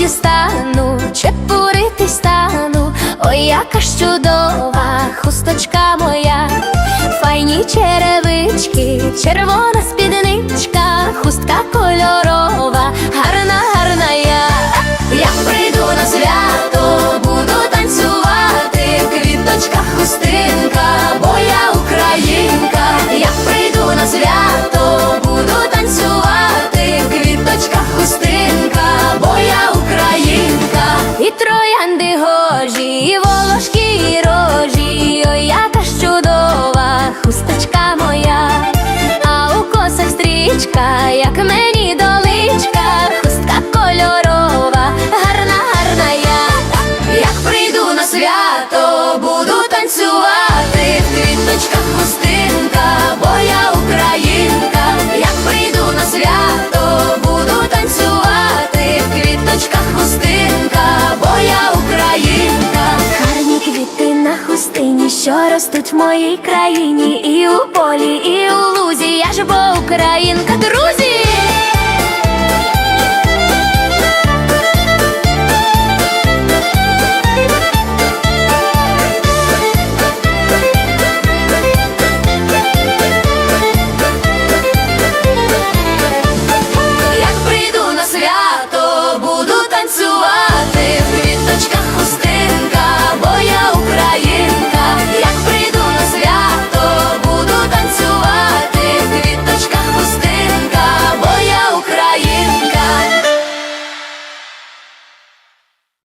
дістану, чепурити стану, ой, яка ж чудова хусточка моя, файні черевички, червона як мені доличка, хустка кольорова, гарна, гарна я. Як прийду на свято, буду танцювати, в квіточках хустинка, бо я українка. Як прийду на свято, буду танцювати, в квіточках хустинка, бо я українка. Гарні квіти на хустині, що ростуть в моїй країні, і у полі, і у лузі. Я ж бо українка, друзі.